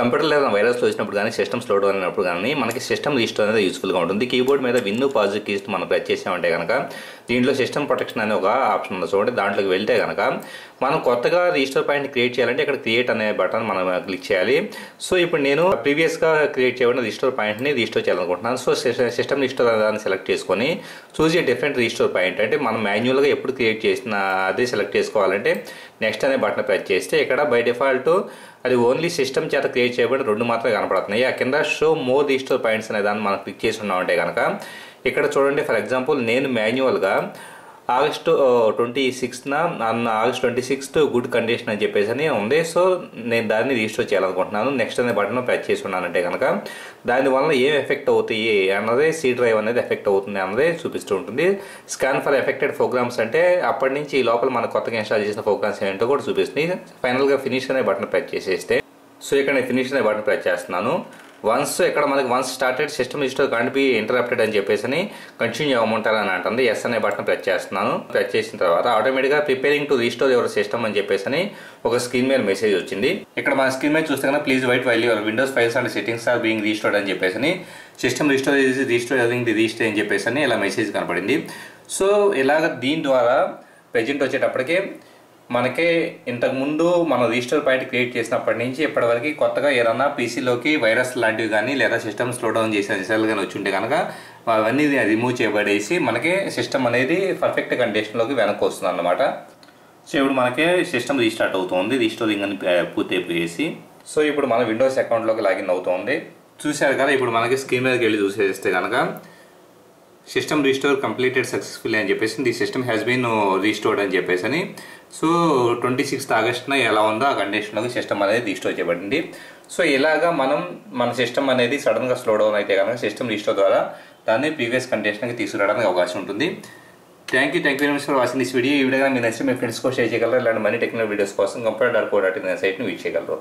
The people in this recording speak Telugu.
కంప్యూటర్ లేదా వైరస్లో వచ్చినప్పుడు కానీ సిస్టమ్ స్లో డౌన్ అయినప్పుడు కానీ మనకి సిస్టమ్ రీస్టోర్ అనేది యూస్ఫుల్గా ఉంటుంది. కీబోర్డ్ మీద విన్ పాజిటివ్ కీస్ మనం ప్రెస్ చేసామంటే కనుక దీంట్లో సిస్టమ్ ప్రొటెక్షన్ అనే ఒక ఆప్షన్ ఉంది చూడండి దాంట్లోకి వెళ్తే కనుక మనం కొత్తగా రిజిస్టర్ పాయింట్ క్రియేట్ చేయాలంటే ఇక్కడ క్రియేట్ అనే బటన్ మనం క్లిక్ చేయాలి. సో ఇప్పుడు నేను ప్రీవియస్గా క్రియేట్ చేయబడిన రిజిస్టర్ పాయింట్ని రిజిస్టర్ చేయాలనుకుంటున్నాను. సో సిస్టమ్ రిజిస్టర్ దాన్ని సెలెక్ట్ చేసుకొని choose a different register point అంటే మనం మాన్యువల్గా ఎప్పుడు క్రియేట్ చేసిన అదే సెలెక్ట్ చేసుకోవాలంటే నెక్స్ట్ అనే బటన్ ప్రెస్ చేస్తే ఇక్కడ బై డిఫాల్ట్ అది ఓన్లీ సిస్టమ్ చేత క్రియేట్ చేయబడిన రెండు మాత్రమే కనపడుతున్నాయి. ఆ కింద షో మోర్ రీస్టోర్ పాయింట్స్ అనే దాన్ని మనం క్లిక్ చేసి ఉన్నామంటే కనుక ఇక్కడ చూడండి ఫర్ ఎగ్జాంపుల్ నేను మాన్యువల్గా ఆగస్టు ట్వంటీ సిక్స్త్న అన్న August twenty sixth good condition అని చెప్పేసి అని ఉంది. సో నేను దాన్ని రిజిస్టర్ చేయాలనుకుంటున్నాను. నెక్స్ట్ అనే బటన్ ప్రెస్ చేసి ఉన్నానంటే కనుక దానివల్ల ఏం ఎఫెక్ట్ అవుతాయి అన్నది సి డ్రైవ్ అనేది ఎఫెక్ట్ అవుతుంది అన్నది చూపిస్తూ ఉంటుంది. స్కాన్ ఫర్ ఎఫెక్టెడ్ ప్రోగ్రామ్స్ అంటే అప్పటి నుంచి ఈ లోపల మన కొత్తగా ఇన్స్టాల్ చేసిన ప్రోగ్రామ్స్ ఏంటో కూడా చూపిస్తుంది. ఫైనల్గా ఫినిష్ అనే బటన్ ప్రెస్ చేసేస్తే సో ఇక్కడ నేను ఫినిష్ అనే బటన్ ప్రెస్ చేస్తున్నాను. వన్స్ ఇక్కడ మనకి once started system restore can't be interrupted అని చెప్పేసి అని కంటిన్యూ అవ్వమంటారు అని అంటుంది. ఎస్ అనే బటన్ ప్రెస్ చేస్తున్నాను. ప్రెస్ చేసిన తర్వాత ఆటోమేటిక్గా preparing to restore your system అని చెప్పేసి అని ఒక స్క్రీన్ మీద మెసేజ్ వచ్చింది. ఇక్కడ మన స్క్రీన్ మీద చూస్తే కనుక please wait while your Windows files and settings are being restored అని చెప్పేసి అని system restore restore the restore అని చెప్పేసి అని ఇలా మెసేజ్ కనపడింది. సో ఇలాగ దీని ద్వారా ప్రజెంట్ వచ్చేటప్పటికే మనకే ఇంతకుముందు మనం రిజిస్టర్ పాయింట్ క్రియేట్ చేసినప్పటి నుంచి ఇప్పటివరకు కొత్తగా ఏదన్నా పీసీలోకి వైరస్ లాంటివి కానీ లేదా సిస్టమ్ స్లో డౌన్ చేసే విషయాలు కానీ వచ్చి ఉంటే కనుక అవన్నీ రిమూవ్ చేయబడేసి మనకి సిస్టమ్ అనేది పర్ఫెక్ట్ కండిషన్లోకి వెనక్కి వస్తుంది అన్నమాట సో ఇప్పుడు మనకి సిస్టమ్ రీస్టార్ట్ అవుతుంది రీస్టోరింగ్ అని పూర్తి అయిపోయేసి. సో ఇప్పుడు మన విండోస్ అకౌంట్లోకి లాగిన్ అవుతుంది. చూశారు కదా ఇప్పుడు మనకి స్క్రీన్ మీదకి వెళ్ళి చూసేస్తే కనుక సిస్టమ్ రీస్టోర్ కంప్లీటెడ్ సక్సెస్ఫుల్ అని చెప్పేసి the system has been restored అని చెప్పేసి అని సో ట్వంటీ సిక్స్త్ ఆగస్ట్న ఎలా ఉందో ఆ కండిషన్లో సిస్టమ్ అనేది రీస్టోర్ చేయబడింది. సో ఇలాగా మనం మన సిస్టమ్ అనేది సడన్గా స్లో డౌన్ అయితే కనుక సిస్టమ్ రీస్టోర్ ద్వారా దాన్ని ప్రీవియస్ కండిషన్కి తీసుకురావడానికి అవకాశం ఉంటుంది. Thank you thank you very much for watching this video ఈ విధంగా మీ నచ్చితే మీ ఫ్రెండ్స్కో షేర్ చేయగలరు? ఇలాంటి మనీ టెక్నాలజీ వీడియోస్ కోసం computer dot co dot in సైట్ని వీచ్ చేయగలరు.